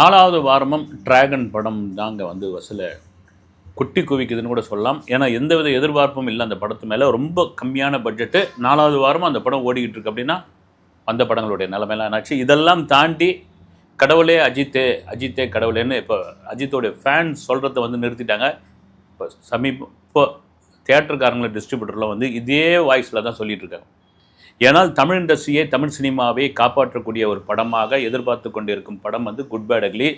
நாலாவது வாரமும் டிராகன் படம் தாங்க வந்து வசூலை குட்டி குவிக்குதுன்னு கூட சொல்லலாம். ஏன்னா எந்தவித எதிர்பார்ப்பும் இல்லை அந்த படத்து மேலே. ரொம்ப கம்மியான பட்ஜெட்டு நாலாவது வாரமும் அந்த படம் ஓடிக்கிட்டு இருக்கு அப்படின்னா அந்த படங்களுடைய நிலைமையெல்லாம் என்னாச்சு? இதெல்லாம் தாண்டி கடவுளே அஜித்தே அஜித்தே கடவுளேன்னு இப்போ அஜித்தோடைய ஃபேன்ஸ் சொல்கிறத வந்து நிறுத்திட்டாங்க. இப்போ சமீப இப்போ தேட்டருக்காரங்களும் டிஸ்ட்ரிபியூட்டரில் வந்து இதே வாய்ஸில் தான் சொல்லிகிட்ருக்காங்க ஏனால் தமிழ் இண்டஸ்ட்ரியை தமிழ் சினிமாவை காப்பாற்றக்கூடிய ஒரு படமாக எதிர்பார்த்து கொண்டிருக்கும் படம் வந்து குட் பேட் அக்லி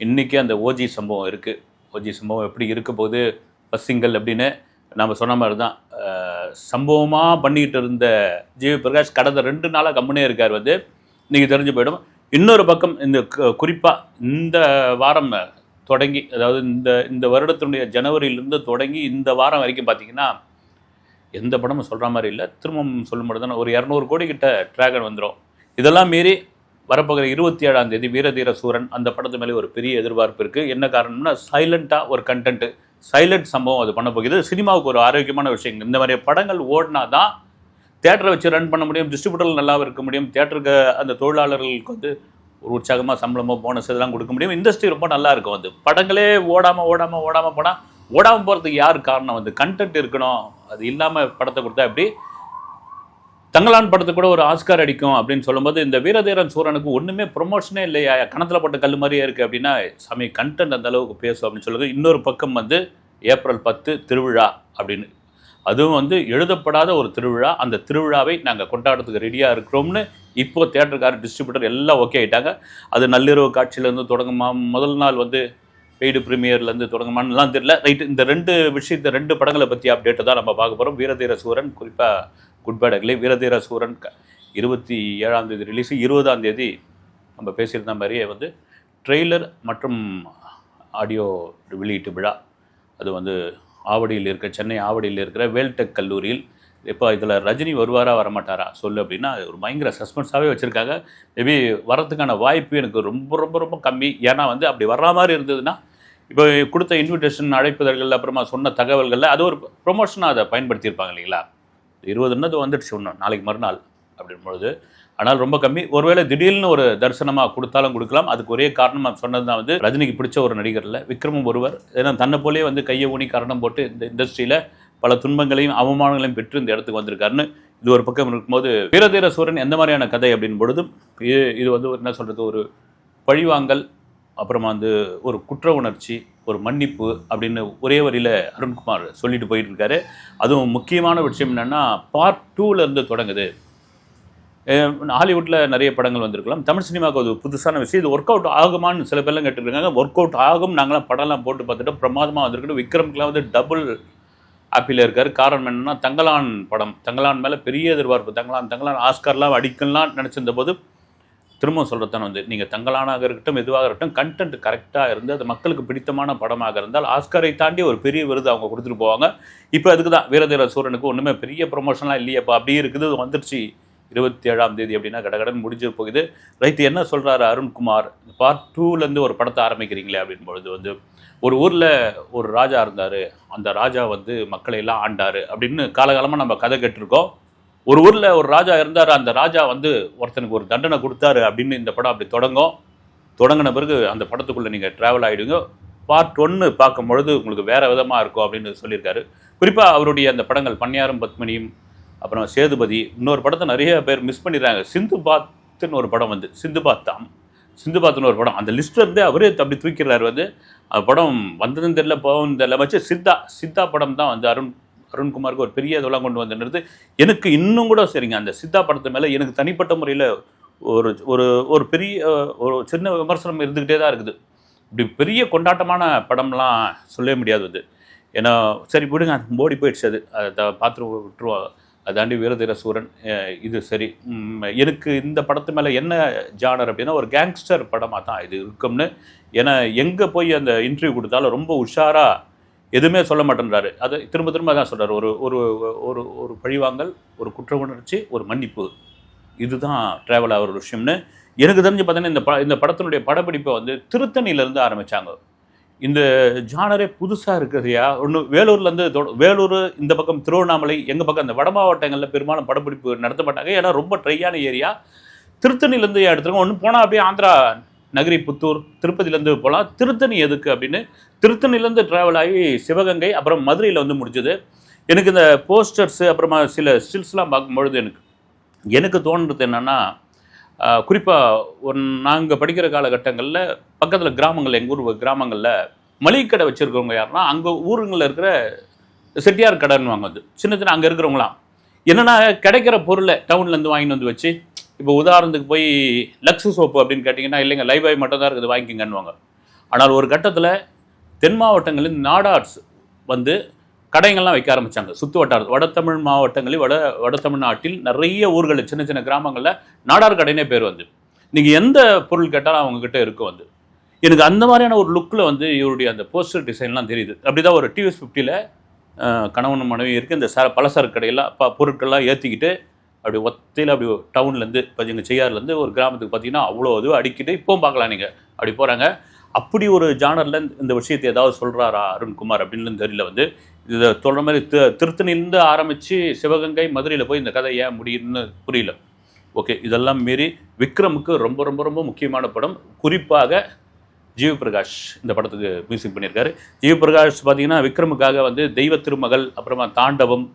இன்றைக்கி அந்த ஓஜி சம்பவம் இருக்குது ஓஜி சம்பவம் எப்படி இருக்க போது ஃபஸ்ட் சிங்கிள் அப்படின்னு நம்ம சொன்ன மாதிரி தான் சம்பவமாக பண்ணிக்கிட்டு இருந்த ஜிவி பிரகாஷ் கடந்த ரெண்டு நாளாக கம்முனே இருக்கார் வந்து. இன்றைக்கி தெரிஞ்சு போயிடும். இன்னொரு பக்கம் இந்த குறிப்பாக இந்த வாரம் தொடங்கி அதாவது இந்த இந்த வருடத்தினுடைய ஜனவரியிலிருந்து தொடங்கி இந்த வாரம் வரைக்கும் பார்த்தீங்கன்னா எந்த படமும் சொல்கிற மாதிரி இல்லை. திரும்பவும் சொல்லும்போது தான் ஒரு இரநூறு கோடி கிட்ட ட்ராகன் வந்துடும் இதெல்லாம் மீறி வரப்போகிற இருபத்தி ஏழாம் தேதி வீரதீர சூரன் அந்த படத்து மேலே ஒரு பெரிய எதிர்பார்ப்பு இருக்குது என்ன காரணம்னா சைலண்ட்டாக ஒரு கண்டென்ட்டு சைலண்ட் சம்பவம் அது பண்ண போகுது. சினிமாவுக்கு ஒரு ஆரோக்கியமான விஷயம் இந்த மாதிரி படங்கள் ஓடினா தான் தேட்டரை வச்சு ரன் பண்ண முடியும் டிஸ்ட்ரிபியூட்டர் நல்லா இருக்க முடியும் தேட்டருக்கு அந்த தொழிலாளர்களுக்கு வந்து ஒரு உற்சாகமாக சம்பளமோ போனஸ் இதெல்லாம் கொடுக்க முடியும். இண்டஸ்ட்ரி ரொம்ப நல்லா இருக்கும். வந்து படங்களே ஓடாமல் ஓடாமல் ஓடாமல் போனால் ஓடாமல் போகிறதுக்கு யார் காரணம்? வந்து கண்டென்ட் இருக்கணும். அது இல்லாமல் படத்தை கொடுத்தா எப்படி? தங்களான் படத்தை கூட ஒரு ஆஸ்கார் அடிக்கும் அப்படின்னு சொல்லும்போது இந்த வீரதீரன் சூரனுக்கு ஒன்றுமே ப்ரொமோஷனே இல்லையா? கணத்தில் போட்ட கல் மாதிரியே இருக்குது அப்படின்னா சாமி கண்டென்ட் அந்த அளவுக்கு பேசும் அப்படின்னு சொல்லுது. இன்னொரு பக்கம் வந்து ஏப்ரல் பத்து திருவிழா அப்படின்னு. அதுவும் வந்து எழுதப்படாத ஒரு திருவிழா. அந்த திருவிழாவை நாங்கள் கொண்டாடுறதுக்கு ரெடியாக இருக்கிறோம்னு இப்போ தேட்டருக்கார டிஸ்ட்ரிபியூட்டர் எல்லாம் ஓகே ஆகிட்டாங்க அது நள்ளிரவு காட்சியிலேருந்து தொடங்குமா? முதல் நாள் வந்து பெய்டு ப்ரீமியர்லேருந்து தொடங்குமான்லாம் தெரியல. ரைட்டு இந்த ரெண்டு விஷயத்தை ரெண்டு படங்களை பற்றி அப்டேட்டை தான் நம்ம பார்க்க போகிறோம் வீரதீர சூரன் குறிப்பாக குட் பேட் வீரதீர சூரன் க இருபத்தி ஏழாம் தேதி ரிலீஸு இருபதாம் தேதி நம்ம பேசியிருந்த மாதிரியே வந்து ட்ரெய்லர் மற்றும் ஆடியோ வெளியீட்டு விழா. அது வந்து ஆவடியில் இருக்க சென்னை ஆவடியில் இருக்கிற வேல்டெக் கல்லூரியில். இப்போ இதில் ரஜினி வருவாரா வரமாட்டாரா சொல்லு அப்படின்னா ஒரு பயங்கர சஸ்பென்ஸாகவே வச்சுருக்காங்க. மேபி வரதுக்கான வாய்ப்பு எனக்கு ரொம்ப ரொம்ப ரொம்ப கம்மி. ஏன்னா வந்து அப்படி வர்ற மாதிரி இருந்ததுன்னா இப்போ கொடுத்த இன்விடேஷன் அழைப்புதல்கள் அப்புறமா சொன்ன தகவல்களில் அது ஒரு ப்ரொமோஷனாக அதை பயன்படுத்தியிருப்பாங்க இல்லைங்களா? இருபதுன்னது வந்துடுச்சு ஒன்று நாளைக்கு மறுநாள் அப்படின்பொழுது ஆனால் ரொம்ப கம்மி. ஒருவேளை திடீர்னு ஒரு தரிசனமாக கொடுத்தாலும் கொடுக்கலாம். அதுக்கு ஒரே காரணம் சொன்னது தான் வந்து ரஜினிக்கு பிடிச்ச ஒரு நடிகரில் விக்ரமும் ஒருவர். ஏன்னா தன்னை போலே வந்து கையை ஊனி காரணம் போட்டு இந்த இண்டஸ்ட்ரியில் பல துன்பங்களையும் அவமானங்களையும் பெற்று இந்த இடத்துக்கு வந்திருக்காருன்னு இது ஒரு பக்கம் இருக்கும்போது வீரதீர சூரன் எந்த மாதிரியான கதை அப்படின் பொழுதும் இது இது வந்து ஒரு என்ன சொல்கிறது ஒரு பழிவாங்கல் அப்புறமா வந்து ஒரு குற்ற உணர்ச்சி ஒரு மன்னிப்பு அப்படின்னு ஒரே வரியில் அருண்குமார் சொல்லிட்டு போயிட்டு இருக்காரு அதுவும் முக்கியமான விஷயம் என்னென்னா பார்ட் டூலேருந்து தொடங்குது. ஹாலிவுட்டில் நிறைய படங்கள் வந்திருக்கலாம். தமிழ் சினிமாவுக்கு அது புதுசான விஷயம். இது ஒர்க் அவுட் ஆகுமான்னு சில பேர்லாம் கேட்டுருக்காங்க. ஒர்க் அவுட் ஆகும். நாங்களாம் படம்லாம் போட்டு பார்த்துட்டு பிரமாதமாக வந்திருக்கணும் விக்ரம்க்குலாம் வந்து டபுள் ஆப்பில் இருக்கார். காரணம் என்னென்னா தங்கலான் படம். தங்கலான் மேலே பெரிய எதிர்பார்ப்பு. தங்கலான் தங்கலான் ஆஸ்கர்லாம் அடிக்கலாம் நினச்சிருந்த போது திரும்ப சொல்கிறதான வந்து நீங்கள் தங்கலானாக இருக்கட்டும் எதுவாக இருக்கட்டும் கண்டென்ட் கரெக்டாக இருந்து அது மக்களுக்கு பிடித்தமான படமாக இருந்தால் ஆஸ்கரை தாண்டி ஒரு பெரிய விருது அவங்க கொடுத்துட்டு போவாங்க. இப்போ அதுக்கு தான் வீரதீர சூரனுக்கு ஒன்றுமே பெரிய ப்ரொமோஷன்லாம் இல்லையப்பா அப்படியே இருக்குது அது வந்துருச்சு. இருபத்தி ஏழாம் தேதி அப்படின்னா கடகடன் முடிஞ்சு போகுது. ரைத்து என்ன சொல்கிறாரு அருண்குமார்? பார்ட் டூலேருந்து ஒரு படத்தை ஆரம்பிக்கிறீங்களே அப்படின்பொழுது வந்து ஒரு ஊரில் ஒரு ராஜா இருந்தார். அந்த ராஜா வந்து மக்களை எல்லாம் ஆண்டார் அப்படின்னு காலகாலமாக நம்ம கதை கேட்டிருக்கோம். ஒரு ஊரில் ஒரு ராஜா இருந்தார். அந்த ராஜா வந்து ஒருத்தனுக்கு ஒரு தண்டனை கொடுத்தாரு அப்படின்னு இந்த படம் அப்படி தொடங்கும். தொடங்கின பிறகு அந்த படத்துக்குள்ளே நீங்கள் ட்ராவல் ஆகிடுங்க பார்ட் ஒன்று பார்க்கும் பொழுது உங்களுக்கு வேறு விதமாக இருக்கும் அப்படின்னு சொல்லியிருக்காரு. குறிப்பாக அவருடைய அந்த படங்கள் பன்னியாரம் பத்மினியும் அப்புறம் சேதுபதி இன்னொரு படத்தை நிறைய பேர் மிஸ் பண்ணிடுறாங்க. சிந்து பாத்துன்னு ஒரு படம் வந்து சிந்து பாத்தாம். சிந்து பாத்துன்னு ஒரு படம். அந்த லிஸ்ட்லேருந்தே அவரே அப்படி தூக்கிறார் வந்து. அந்த படம் வந்ததுன்னு தெரியல போகும் தெரியல. வச்சு சித்தா சித்தா படம் தான் வந்து அருண் அருண்குமாருக்கு ஒரு பெரிய இதெல்லாம் கொண்டு வந்துன்றது எனக்கு இன்னும் கூட சரிங்க. அந்த சித்தா படத்து மேலே எனக்கு தனிப்பட்ட முறையில் ஒரு ஒரு ஒரு பெரிய ஒரு சின்ன விமர்சனம் இருந்துக்கிட்டே தான் இருக்குது. இப்படி பெரிய கொண்டாட்டமான படம்லாம் சொல்லவே முடியாது அது. ஏன்னா சரி விடுங்க அது ஓடி போயிடுச்சு அது. அதை பார்த்துட்டு விட்டுருவோம் அதாண்டி வீரதீர சூரன் இது சரி. எனக்கு இந்த படத்து மேலே என்ன ஜானர் அப்படின்னா ஒரு கேங்ஸ்டர் படமாக தான் இது இருக்கும்னு. ஏன்னா எங்கே போய் அந்த இன்டர்வியூ கொடுத்தாலும் ரொம்ப உஷாராக எதுவுமே சொல்ல மாட்டேன்றாரு. அதை திரும்ப திரும்ப தான் சொல்கிறார் ஒரு ஒரு ஒரு ஒரு பழிவாங்கல் ஒரு குற்ற உணர்ச்சி ஒரு மன்னிப்பு. இதுதான் ட்ராவல் ஆகிற ஒரு விஷயம்னு எனக்கு தெரிஞ்சு பார்த்தீங்கன்னா இந்த ப இந்த படத்தினுடைய படப்பிடிப்பை வந்து திருத்தணியிலேருந்து ஆரம்பித்தாங்க இந்த ஜானரே புதுசாக இருக்கிறதையா ஒன்று வேலூர்லேருந்து வேலூர் இந்த பக்கம் திருவண்ணாமலை எங்கள் பக்கம் இந்த வட மாவட்டங்களில் பெரும்பாலும் படப்பிடிப்பு நடத்த மாட்டாங்க ஏன்னா ரொம்ப ட்ரையான ஏரியா. திருத்தணிலேருந்து எடுத்துருக்கோம் ஒன்று போனால் அப்படியே ஆந்திரா நகரி புத்தூர் திருப்பதியிலேருந்து போகலாம் திருத்தணி எதுக்கு அப்படின்னு? திருத்தணிலேருந்து ட்ராவல் ஆகி சிவகங்கை அப்புறம் மதுரையில் வந்து முடிஞ்சது. எனக்கு இந்த போஸ்டர்ஸு அப்புறமா சில ஸ்டில்ஸ்லாம் பார்க்கும்பொழுது எனக்கு எனக்கு தோன்றது என்னென்னா குறிப்பாக ஒரு நாங்கள் படிக்கிற காலகட்டங்களில் பக்கத்தில் கிராமங்கள் எங்கள் ஊர் கிராமங்களில் மளிகை கடை வச்சுருக்கவங்க யாருன்னா அங்கே ஊருங்களில் இருக்கிற செட்டியார் கடைன்னுவாங்க அது. சின்ன சின்ன அங்கே இருக்கிறவங்களாம். என்னென்னா கிடைக்கிற பொருளை டவுன்லேருந்து வாங்கிட்டு வந்து வச்சு இப்போ உதாரணத்துக்கு போய் லக்ஸு சோப்பு அப்படின்னு கேட்டிங்கன்னா இல்லைங்க லைபாய் மட்டும் தான் இருக்குது வாங்கிக்கங்கன்னுவாங்க. ஆனால் ஒரு கட்டத்தில் தென் மாவட்டங்களில் நாடார்ஸ் வந்து கடைங்கள்லாம் வைக்க ஆரம்பித்தாங்க சுற்று வட்டார வடத்தமிழ் மாவட்டங்களில் வட வட தமிழ்நாட்டில் நிறைய ஊர்களில் சின்ன சின்ன கிராமங்களில் நாடார் கடைனே பேர் வந்து. நீங்கள் எந்த பொருள் கேட்டாலும் அவங்கக்கிட்ட இருக்கும் வந்து. எனக்கு அந்த மாதிரியான ஒரு லுக்கில் வந்து இவருடைய அந்த போஸ்டர் டிசைன்லாம் தெரியுது. அப்படி தான் ஒரு டிவிஎஸ் ஃபிஃப்டியில் கணவன் மனைவி இருக்குது இந்த ச பலசரக்கு கடையெல்லாம் ப பொருட்கள்லாம் ஏற்றிக்கிட்டு அப்படி ஒத்தையில் அப்படி டவுன்லேருந்து இப்போ எங்கள் செய்யார்லேருந்து ஒரு கிராமத்துக்கு பார்த்தீங்கன்னா அவ்வளோ இது அடிக்கிட்டு இப்போவும் பார்க்கலாம் நீங்கள் அப்படி போகிறாங்க அப்படி ஒரு ஜானரில் இந்த விஷயத்தை ஏதாவது சொல்கிறாரா அருண்குமார் அப்படின்னு தெரியல வந்து. இதை சொல்கிற மாதிரி தி திருத்தணிலேருந்து ஆரம்பித்து சிவகங்கை மதுரையில் போய் இந்த கதை ஏன் முடியும்னு புரியல. ஓகே இதெல்லாம் மீறி விக்ரமுக்கு ரொம்ப ரொம்ப ரொம்ப முக்கியமான படம். குறிப்பாக ஜீவ பிரகாஷ் இந்த படத்துக்கு மியூசிக் பண்ணியிருக்காரு. ஜீவ பிரகாஷ் பார்த்தீங்கன்னா விக்ரமுக்காக வந்து தெய்வ திருமகள் அப்புறமா தாண்டவம்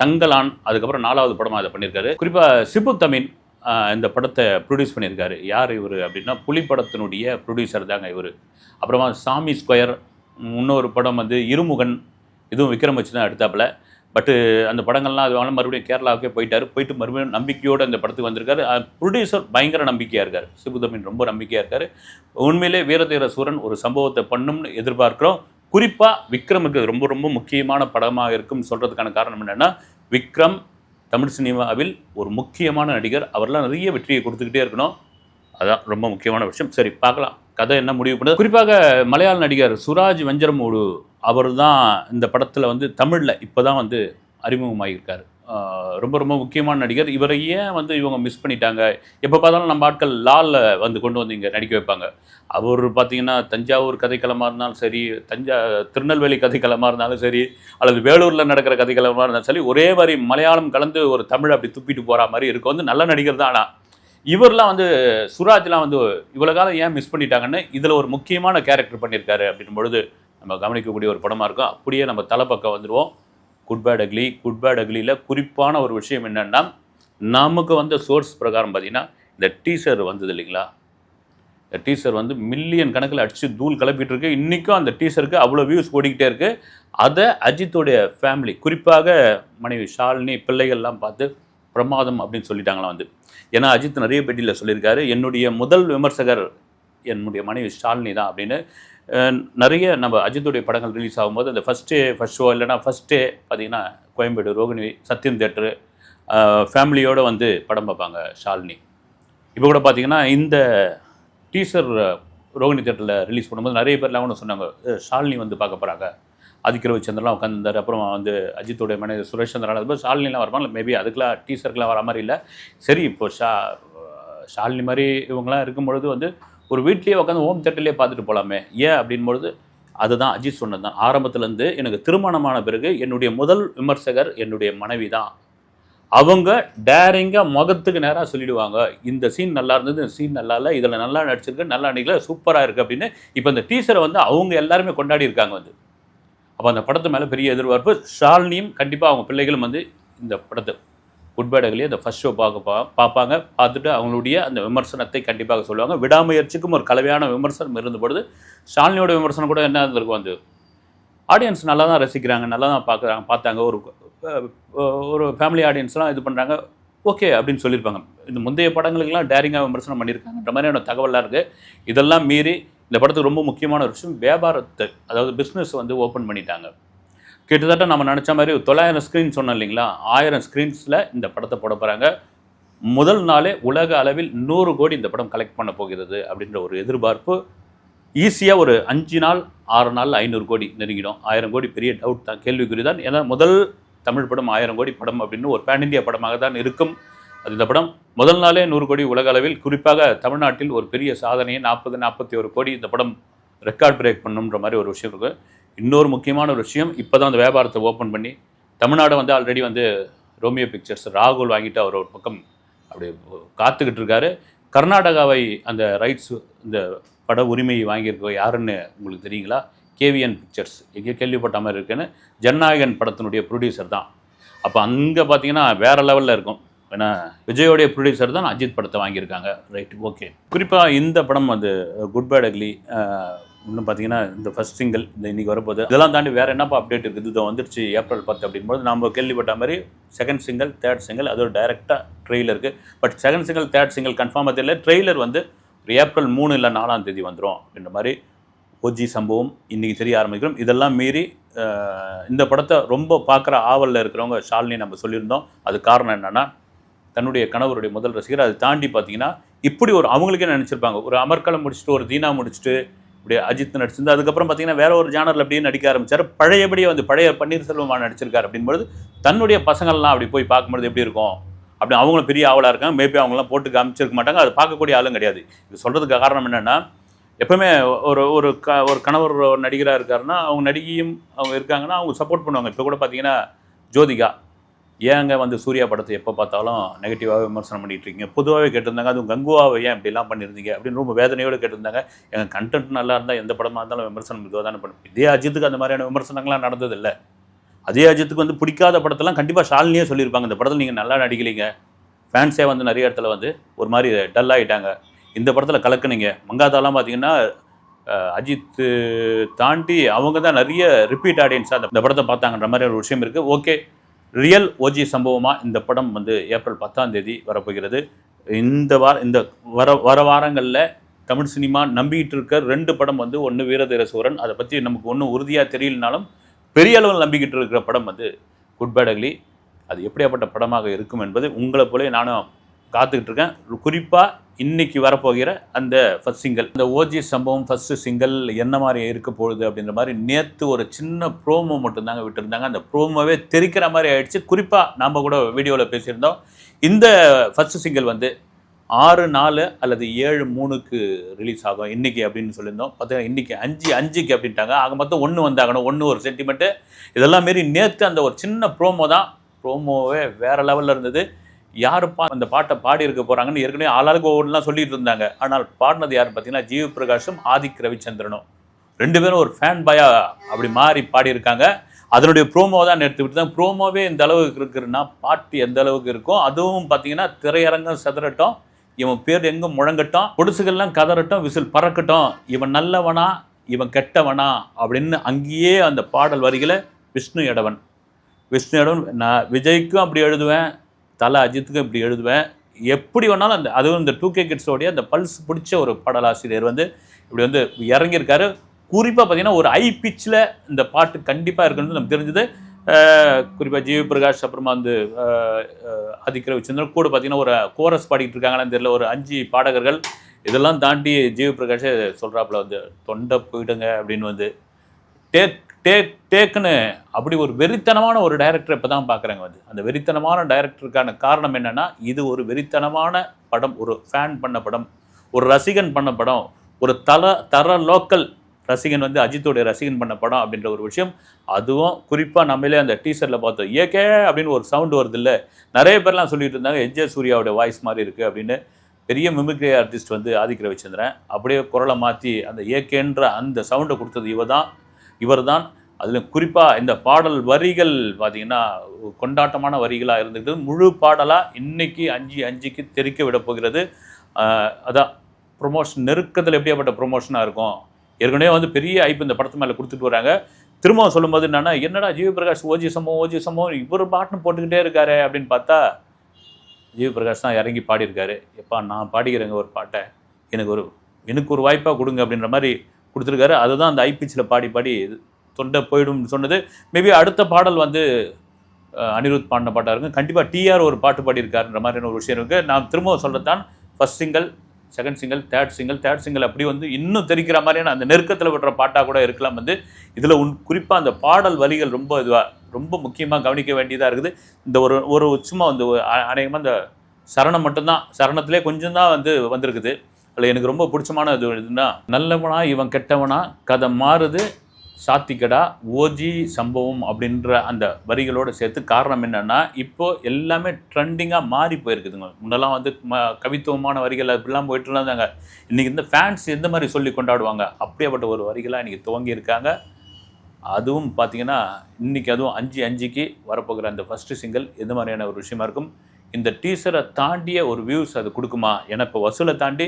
தங்கலான் அதுக்கப்புறம் நாலாவது படமாக அதை பண்ணியிருக்காரு. குறிப்பாக சிபு தமின் இந்த படத்தை ப்ரொடியூஸ் பண்ணியிருக்காரு. யார் இவர் அப்படின்னா புலி படத்தினுடைய ப்ரொடியூசர் தாங்க இவர். அப்புறமா சாமி ஸ்கொயர் இன்னொரு படம் வந்து இருமுகன் இதுவும் விக்ரம் வச்சு தான் எடுத்தாப்புல. பட்டு அந்த படங்கள்லாம் அது வாங்க மறுபடியும் கேரளாவுக்கே போயிட்டார். போயிட்டு மறுபடியும் நம்பிக்கையோடு அந்த படத்துக்கு வந்திருக்காரு. ப்ரொடியூசர் பயங்கர நம்பிக்கையாக இருக்கார். சிபுதமின் ரொம்ப நம்பிக்கையாக இருக்கார். உண்மையிலே வீரதீர சூரன் ஒரு சம்பவத்தை பண்ணும்னு எதிர்பார்க்குறோம். குறிப்பாக விக்ரமுக்கு ரொம்ப ரொம்ப முக்கியமான படமாக இருக்கும்னு சொல்கிறதுக்கான காரணம் என்னென்னா விக்ரம் தமிழ் சினிமாவில் ஒரு முக்கியமான நடிகர். அவர்லாம் நிறைய வெற்றியை கொடுத்துக்கிட்டே இருக்கணும். அதான் ரொம்ப முக்கியமான விஷயம். சரி பார்க்கலாம். கதை என்ன முடிவு பண்ணுது? குறிப்பாக மலையாள நடிகர் சுராஜ் வஞ்சரமூடு அவர் தான் இந்த படத்தில் வந்து தமிழில் இப்போ தான் வந்து அறிமுகமாகியிருக்காரு. ரொம்ப ரொம்ப முக்கியமான நடிகர். இவரை ஏன் வந்து இவங்க மிஸ் பண்ணிட்டாங்க? எப்போ பார்த்தாலும் நம்ம ஆட்கள் லாலில் வந்து கொண்டு வந்து இங்கே நடிக்க வைப்பாங்க. அவர் பார்த்தீங்கன்னா தஞ்சாவூர் கதைக்களமாக இருந்தாலும் சரி தஞ்சா திருநெல்வேலி கதைக்களமாக இருந்தாலும் சரி அல்லது வேலூரில் நடக்கிற கதைக்களமாக இருந்தாலும் சரி ஒரே மாதிரி மலையாளம் கலந்து ஒரு தமிழ் அப்படி துப்பிட்டு போகிற மாதிரி இருக்கும் வந்து நல்ல நடிகர் தான் ஆனால் இவர்லாம் வந்து சுராஜ்லாம் வந்து இவ்வளோ காலம் ஏன் மிஸ் பண்ணிட்டாங்கன்னு இதில் ஒரு முக்கியமான கேரக்டர் பண்ணியிருக்காரு அப்படின் பொழுது நம்ம கவனிக்கக்கூடிய ஒரு படமாக இருக்கும். அப்படியே நம்ம தலைப்பக்கம் வந்துடுவோம் good bad ugly good bad அக்லியில் குறிப்பான ஒரு விஷயம் என்னென்னா நமக்கு வந்த சோர்ஸ் பிரகாரம் பார்த்தீங்கன்னா இந்த டீசர் வந்தது இல்லைங்களா? இந்த டீசர் வந்து மில்லியன் கணக்கில் அடித்து தூள் கிளப்பிட்டு இருக்கு. இன்றைக்கும் அந்த டீசருக்கு அவ்வளோ வியூஸ் ஓடிக்கிட்டே இருக்குது அதை அஜித்துடைய ஃபேமிலி குறிப்பாக மனைவி ஷாலினி பிள்ளைகள்லாம் பார்த்து பிரமாதம் அப்படின்னு சொல்லிட்டாங்களாம் வந்து. ஏன்னா அஜித் நிறைய பேட்டியில் சொல்லியிருக்காரு என்னுடைய முதல் விமர்சகர் என்னுடைய மனைவி ஷாலினி தான் அப்படின்னு. நிறைய நம்ம அஜித்துடைய படங்கள் ரிலீஸ் ஆகும்போது அந்த ஃபஸ்ட் டே ஃபஸ்ட் ஷோ இல்லைனா ஃபஸ்ட் டே பார்த்தீங்கன்னா கோயம்பேடு ரோகிணி சத்யம் தேட்டரு ஃபேமிலியோடு வந்து படம் பார்ப்பாங்க ஷாலினி. இப்போ கூட பார்த்தீங்கன்னா இந்த டீசர் ரோகிணி தேட்டரில் ரிலீஸ் பண்ணும்போது நிறைய பேர்லாம் ஒன்று சொன்னாங்க ஷாலினி வந்து பார்க்க போகிறாங்க ஆதிக்கிரவி சந்திரலாம் உட்காந்துருந்தார் அப்புறம் வந்து அஜித்தோடைய மனைவி சுரேஷ் சந்திரன் அதுபோல் ஷாலினிலாம் வருவாங்க. மேபி அதுக்கெலாம் டீசருக்குலாம் வர மாதிரி இல்லை. சரி இப்போ ஷா ஷாலினி மாதிரி இவங்களாம் இருக்கும் பொழுது வந்து ஒரு வீட்லேயே உட்காந்து ஹோம் தேட்டர்லேயே பார்த்துட்டு போகலாமே ஏன் அப்படின் பொழுது அதுதான் அஜித் சொன்னது தான். ஆரம்பத்துலேருந்து எனக்கு திருமணமான பிறகு என்னுடைய முதல் விமர்சகர் என்னுடைய மனைவி தான். அவங்க டேரிங்காக முகத்துக்கு நேராக சொல்லிடுவாங்க. இந்த சீன் நல்லா இருந்தது இந்த சீன் நல்லா இல்லை இதில் நல்லா நடிச்சிருக்கு நல்லா நடிக்கல சூப்பராக இருக்குது அப்படின்னு. இப்போ இந்த டீசரை வந்து அவங்க எல்லாருமே கொண்டாடி இருக்காங்க வந்து. அப்போ அந்த படத்து மேலே பெரிய எதிர்பார்ப்பு ஷாலினியும் கண்டிப்பாக அவங்க பிள்ளைகளும் வந்து இந்த படத்தை குட் அந்த ஃபஸ்ட் ஷோ பார்க்க பா பார்ப்பாங்க. பார்த்துட்டு அவங்களுடைய அந்த விமர்சனத்தை கண்டிப்பாக சொல்லுவாங்க. விடாமுயற்சிக்கும் ஒரு கலவையான விமர்சனம் இருந்த பொழுது ஷாலினியோட விமர்சனம் கூட என்ன இருந்திருக்கும் வந்து ஆடியன்ஸ் நல்லா தான் ரசிக்கிறாங்க நல்லா தான் பார்க்குறாங்க பார்த்தாங்க. ஒரு ஒரு ஃபேமிலி ஆடியன்ஸ்லாம் இது பண்ணுறாங்க ஓகே அப்படின்னு சொல்லியிருப்பாங்க. இந்த முந்தைய படங்களுக்கெல்லாம் டேரிங்காக விமர்சனம் பண்ணியிருக்காங்கன்ற மாதிரியான தகவலாக இருக்குது இதெல்லாம் மீறி இந்த படத்துக்கு ரொம்ப முக்கியமான ஒரு விஷயம் வியாபாரத்தை அதாவது பிஸ்னஸ் வந்து ஓப்பன் பண்ணிட்டாங்க. கிட்டத்தட்ட நம்ம நினச்ச மாதிரி தொள்ளாயிரம் ஸ்க்ரீன் சொன்னோம் இல்லைங்களா? ஆயிரம் ஸ்க்ரீன்ஸில் இந்த படத்தை போட போகிறாங்க முதல் நாளே உலக அளவில் நூறு கோடி இந்த படம் கலெக்ட் பண்ண போகிறது அப்படின்ற ஒரு எதிர்பார்ப்பு. ஈஸியாக ஒரு அஞ்சு நாள் ஆறு நாள் ஐநூறு கோடி நெருங்கிடும். ஆயிரம் கோடி பெரிய டவுட் தான் கேள்விக்குறி தான் ஏன்னா முதல் தமிழ் படம் ஆயிரம் கோடி படம் அப்படின்னு ஒரு பேன் இந்தியா படமாக தான் இருக்கும். அது இந்த படம். முதல் நாளே நூறு கோடி உலக அளவில். குறிப்பாக தமிழ்நாட்டில் ஒரு பெரிய சாதனையை நாற்பது நாற்பத்தி ஒரு கோடி இந்த படம் ரெக்கார்ட் பிரேக் பண்ணுன்ற மாதிரி ஒரு விஷயம் இருக்குது இன்னொரு முக்கியமான ஒரு விஷயம் இப்போ தான் அந்த வியாபாரத்தை ஓப்பன் பண்ணி தமிழ்நாடு வந்து ஆல்ரெடி வந்து ரோமியோ பிக்சர்ஸ் ராகுல் வாங்கிட்டு அவர் ஒரு பக்கம் அப்படி காத்துக்கிட்டு இருக்காரு. கர்நாடகாவை அந்த ரைட்ஸ் இந்த பட உரிமையை வாங்கியிருக்க யாருன்னு உங்களுக்கு தெரியுங்களா? கேவிஎன் பிக்சர்ஸ் எங்கே கேள்விப்பட்ட மாதிரி இருக்குன்னு ஜனநாயகன் படத்தினுடைய ப்ரொடியூசர் தான். அப்போ அங்கே பார்த்தீங்கன்னா வேறு லெவலில் இருக்கும். ஏன்னா விஜயோடைய ப்ரொடியூசர் தான் அஜித் படத்தை வாங்கியிருக்காங்க. ரைட் ஓகே குறிப்பாக இந்த படம் வந்து குட் பேட் அக்லி இன்னும் பார்த்தீங்கன்னா இந்த ஃபர்ஸ்ட் சிங்கிள் இந்த இன்றைக்கி வரப்போகுது. இதெல்லாம் தாண்டி வேறு என்னப்பா அப்டேட் இருக்குது? இது வந்துருச்சு ஏப்ரல் பத்து அப்படிங்கும்போது நம்ம கேள்விப்பட்ட மாதிரி செகண்ட் சிங்கிள் தேர்ட் சிங்கிள் அது ஒரு டைரெக்டாக ட்ரெய்லருக்கு but second single third single கன்ஃபார்மாக தெரியல. ட்ரெய்லர் வந்து ஒரு ஏப்ரல் மூணு இல்லை நாலாம் தேதி வந்துடும் அப்படின்ற மாதிரி ஓஜி சம்பவம் இன்றைக்கி தெரிய ஆரம்பிக்கிறோம். இதெல்லாம் மீறி இந்த படத்தை ரொம்ப பார்க்குற ஆவலில் இருக்கிறவங்க ஷாலினி நம்ம சொல்லியிருந்தோம். அது காரணம் என்னென்னா தன்னுடைய கணவருடைய முதல் ரசிகர். அதை தாண்டி பார்த்தீங்கன்னா இப்படி ஒரு அவங்களுக்கே நினச்சிருப்பாங்க. ஒரு அமர்கலம் முடிச்சுட்டு ஒரு தீனா முடிச்சுட்டு இப்படி அஜித் நடிச்சிருந்து அதுக்கப்புறம் பார்த்தீங்கன்னா வேற ஒரு ஜானரில் அப்படியே நடிக்க ஆரம்பிச்சார். பழையபடியே வந்து பழைய பன்னீர்செல்வம் நடிச்சிருக்காரு. அப்படின்போது தன்னுடைய பசங்கள்லாம் அப்படி போய் பார்க்கும்போது எப்படி இருக்கும்? அப்படி அவங்களும் பெரிய ஆவலாக இருக்காங்க. மேபி அவங்களாம் போட்டு காமிச்சிருக்க மாட்டாங்க. அது பார்க்கக்கூடிய ஆளும் கிடையாது. இது சொல்கிறதுக்கு காரணம் என்னென்னா எப்பவுமே ஒரு ஒரு க ஒரு கணவர் நடிகராக இருக்காருன்னா அவங்க நடிகையும் அவங்க இருக்காங்கன்னா அவங்க சப்போர்ட் பண்ணுவாங்க. இப்போ கூட பார்த்தீங்கன்னா ஜோதிகா. ஏங்க வந்து சூர்யா படத்தை எப்போ பார்த்தாலும் நெகட்டிவாக விமர்சனம் பண்ணிட்டு இருக்கீங்க பொதுவாகவே கேட்டிருந்தாங்க அதுவும் கங்குவாவை ஏன் இப்படிலாம் பண்ணியிருந்தீங்க? அப்படின்னு ரொம்ப வேதனையோடு கேட்டிருந்தாங்க. எங்கள் கண்டென்ட் நல்லா இருந்தால் எந்த படமாக இருந்தாலும் விமர்சனம் இதுவாக தானே பண்ணும் இதே அஜித்துக்கு அந்த மாதிரியான விமர்சனங்கள்லாம் நடந்ததில்லை. அதே அஜித்துக்கு வந்து பிடிக்காத படத்தெல்லாம் கண்டிப்பாக ஷாலினியே சொல்லியிருப்பாங்க. இந்த படத்தில் நீங்கள் நல்லா நடிக்கலைங்க. ஃபேன்ஸே வந்து நிறைய இடத்துல வந்து ஒரு மாதிரி டல் ஆகிட்டாங்க இந்த படத்தில் கலக்குனீங்க. மங்காத்தாலாம் பார்த்தீங்கன்னா அஜித்து அஜித் தாண்டி அவங்க தான் நிறைய ரிப்பீட் ஆடியன்ஸாக இந்த படத்தை பார்த்தாங்கன்ற மாதிரி ஒரு விஷயம் இருக்குது ஓகே. ரியல் ஓஜி சம்பவமாக இந்த படம் வந்து ஏப்ரல் பத்தாம் தேதி வரப்போகிறது. இந்த வார இந்த வர வர வாரங்களில் தமிழ் சினிமா நம்பிக்கிட்டு இருக்க ரெண்டு படம் வந்து ஒன்று வீரதீர சூரன் அதை பற்றி நமக்கு ஒன்றும் உறுதியாக தெரியலனாலும் பெரிய அளவில் நம்பிக்கிட்டு இருக்கிற படம் வந்து குட் பேட் அக்லி அது எப்படியாப்பட்ட படமாக இருக்கும் என்பது உங்களை போல நானும் காத்துக்கிட்டு இருக்கேன் குறிப்பாக இன்னைக்கு வரப்போகிற அந்த ஃபர்ஸ்ட் சிங்கிள் இந்த ஓஜி சம்பவம் ஃபர்ஸ்ட் சிங்கிள் என்ன மாதிரி இருக்க போகுது அப்படின்ற மாதிரி நேற்று ஒரு சின்ன ப்ரோமோ மட்டும்தாங்க விட்டுருந்தாங்க. அந்த ப்ரோமோவே தெரிக்கிற மாதிரி ஆயிடுச்சு. குறிப்பாக நாம் கூட வீடியோவில் பேசியிருந்தோம். இந்த ஃபர்ஸ்ட் சிங்கிள் வந்து ஆறு நாலு அல்லது ஏழு மூணுக்கு ரிலீஸ் ஆகும் இன்னைக்கு அப்படின்னு சொல்லியிருந்தோம். பார்த்தீங்கன்னா இன்னைக்கு அஞ்சு அஞ்சுக்கு அப்படின்ட்டாங்க. ஆக மொத்தம் ஒன்று வந்தாகணும். ஒன்று ஒரு சென்டிமெண்ட்டு இதெல்லாம் மாரி நேற்று அந்த ஒரு சின்ன ப்ரோமோ தான். ப்ரோமோவே வேற லெவலில் இருந்தது. யாருப்பா அந்த பாட்டை பாடி இருக்க போகிறாங்கன்னு ஏற்கனவே ஆளாளுக்கு ஒவ்வொன்றுலாம் சொல்லிட்டு இருந்தாங்க. ஆனால் பாடினது யார் பார்த்தீங்கன்னா ஜீவ பிரகாஷும் ஆதிக் ரவிச்சந்திரனும். ரெண்டு பேரும் ஒரு ஃபேன் பாயா அப்படி மாறி பாடியிருக்காங்க. அதனுடைய ப்ரோமோ தான் எடுத்து விட்டு தான் ப்ரோமோவே இந்த அளவுக்கு இருக்குன்னா பாட்டு எந்த அளவுக்கு இருக்கும் அதுவும் பார்த்தீங்கன்னா திரையரங்கம் செதறட்டும். இவன் பேர் எங்கும் முழங்கட்டும். கொடுசுகள்லாம் கதறட்டும் விசில் பறக்கட்டும். இவன் நல்லவனா இவன் கெட்டவனா அப்படின்னு அங்கேயே அந்த பாடல் வரிகளை விஷ்ணு எடவன். விஷ்ணு எடவன் நான் விஜய்க்கும் அப்படி எழுதுவேன். தலை அஜித்துக்கும் இப்படி எழுதுவேன். எப்படி வேணாலும் அந்த அதுவும் இந்த டூ கே கிட்ஸோடைய அந்த பல்ஸ் பிடிச்ச ஒரு பாடலாசிரியர் வந்து இப்படி வந்து இறங்கியிருக்காரு. குறிப்பாக பார்த்தீங்கன்னா ஒரு ஐ பிச்சில் இந்த பாட்டு கண்டிப்பாக இருக்குன்னு நமக்கு தெரிஞ்சது. குறிப்பாக ஜிவி பிரகாஷ் அப்புறமா வந்து அஹ், அஹ், ரவிச்சந்திரன் கூட பார்த்தீங்கன்னா ஒரு கோரஸ் பாடிக்கிட்டு இருக்காங்களான்னு தெரியல ஒரு அஞ்சு பாடகர்கள். இதெல்லாம் தாண்டி ஜிவி பிரகாஷே சொல்கிறாப்புல வந்து தொண்டை போயிடுங்க அப்படின்னு வந்து டே டேக் டேக்குன்னு அப்படி ஒரு வெறித்தனமான ஒரு டைரக்டர் இப்போ தான் பார்க்குறாங்க வந்து. அந்த வெறித்தனமான டைரக்டருக்கான காரணம் என்னென்னா இது ஒரு வெறித்தனமான படம் ஒரு ஃபேன் பண்ண படம் ஒரு ரசிகன் பண்ண படம் ஒரு தல தர லோக்கல் ரசிகன் வந்து அஜித்தோடைய ரசிகன் பண்ண படம் அப்படின்ற ஒரு விஷயம். அதுவும் குறிப்பாக நம்மளே அந்த டீசரில் பார்த்தோம். ஏகே அப்படின்னு ஒரு சவுண்டு வருது இல்லை நிறைய பேர்லாம் சொல்லிட்டு இருந்தாங்க எஜ்ஜே சூர்யாவோட வாய்ஸ் மாதிரி இருக்குது அப்படின்னு. பெரிய மிமிக்ரி ஆர்டிஸ்ட் வந்து ஆதிக்கிற வச்சுருந்தேன். அப்படியே குரலை மாற்றி அந்த ஏகேன்ற அந்த சவுண்டை கொடுத்தது இவ தான் இவர் தான் அதில் குறிப்பாக இந்த பாடல் வரிகள் பார்த்திங்கன்னா கொண்டாட்டமான வரிகளாக இருந்துக்கிட்டு முழு பாடலாக இன்றைக்கி அஞ்சு அஞ்சுக்கு தெரிக்க விட போகிறது. அதான் ப்ரொமோஷன் நெருக்கத்தில் எப்படியாப்பட்ட ப்ரொமோஷனாக இருக்கும்? ஏற்கனவே வந்து பெரிய ஐப்பு இந்த படத்து மேலே கொடுத்துட்டு வராங்க. திரும்பவும் சொல்லும்போது என்னன்னா என்னடா ஜிவி பிரகாஷ் ஓஜி சம்பவம் ஓஜி சம்பவம் இவர் பாட்டுன்னு போட்டுக்கிட்டே இருக்காரு அப்படின்னு பார்த்தா ஜிவி பிரகாஷ் தான் இறங்கி பாடியிருக்காரு. எப்பா நான் பாடிக்கிறேங்க ஒரு பாட்டை. எனக்கு ஒரு எனக்கு ஒரு வாய்ப்பாக கொடுங்க அப்படின்ற மாதிரி கொடுத்துருக்காரு. அதுதான் அந்த ஐபிச்சில் பாடி பாடி தொண்டை போயிடும்னு சொன்னது. மேபி அடுத்த பாடல் வந்து அனிருத் பாடின பாட்டாக இருக்கும். கண்டிப்பாக டிஆர் ஒரு பாட்டு பாடியிருக்காருன்ற மாதிரியான ஒரு விஷயம் இருக்குது நான் திரும்பவும் சொல்லத்தான் first single second single third single third single அப்படி வந்து இன்னும் தெரிக்கிற மாதிரியான அந்த நெருக்கத்தில் விடுற பாட்டாக கூட இருக்கலாம் வந்து. இதில் உன் குறிப்பாக அந்த பாடல் வரிகள் ரொம்ப இதுவாக ரொம்ப முக்கியமாக கவனிக்க வேண்டியதாக இருக்குது. இந்த ஒரு ஒரு சும்மா வந்து அநேகமாக இந்த சரணம் மட்டும்தான் சரணத்திலே கொஞ்சம் தான் வந்து வந்திருக்குது. அதில் எனக்கு ரொம்ப பிடிச்சமான இது எதுன்னா நல்லவனா இவன் கெட்டவனா கதை மாறுது சாத்திக்கடா ஓஜி சம்பவம் அப்படின்ற அந்த வரிகளோடு சேர்த்து காரணம் என்னென்னா இப்போது எல்லாமே ட்ரெண்டிங்காக மாறி போயிருக்குதுங்க. முன்னெல்லாம் வந்து ம கவித்துவமான வரிகள் அப்படிலாம் போயிட்டு இருந்தாங்க இன்றைக்கி இந்த ஃபேன்ஸ் எந்த மாதிரி சொல்லி கொண்டாடுவாங்க? அப்படியேப்பட்ட ஒரு வரிகளாக இன்றைக்கி துவங்கி இருக்காங்க அதுவும் பார்த்தீங்கன்னா இன்றைக்கி அதுவும் அஞ்சு அஞ்சுக்கு வரப்போகிற அந்த ஃபஸ்ட்டு சிங்கிள் எந்த மாதிரியான ஒரு விஷயமா இருக்கும்? இந்த டீசரை தாண்டிய ஒரு வியூஸ் அது கொடுக்குமா? ஏன்னா இப்போ வசூலை தாண்டி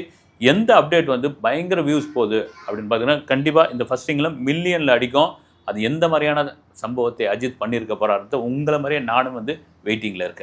எந்த அப்டேட் வந்து பயங்கர வியூஸ் போகுது அப்படின்னு பார்த்தீங்கன்னா கண்டிப்பாக இந்த ஃபஸ்ட்டிங்கில் மில்லியனில் அடிக்கும். அது எந்த மாதிரியான சம்பவத்தை அஜித் பண்ணியிருக்க போகிறாரு உங்களை மாதிரியே நானும் வந்து வெயிட்டிங்கில் இருக்கேன்.